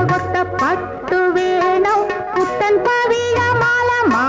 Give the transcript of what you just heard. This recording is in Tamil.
ஒத்த பட்டு வேணும். புத்தன் பவிழ மாலமா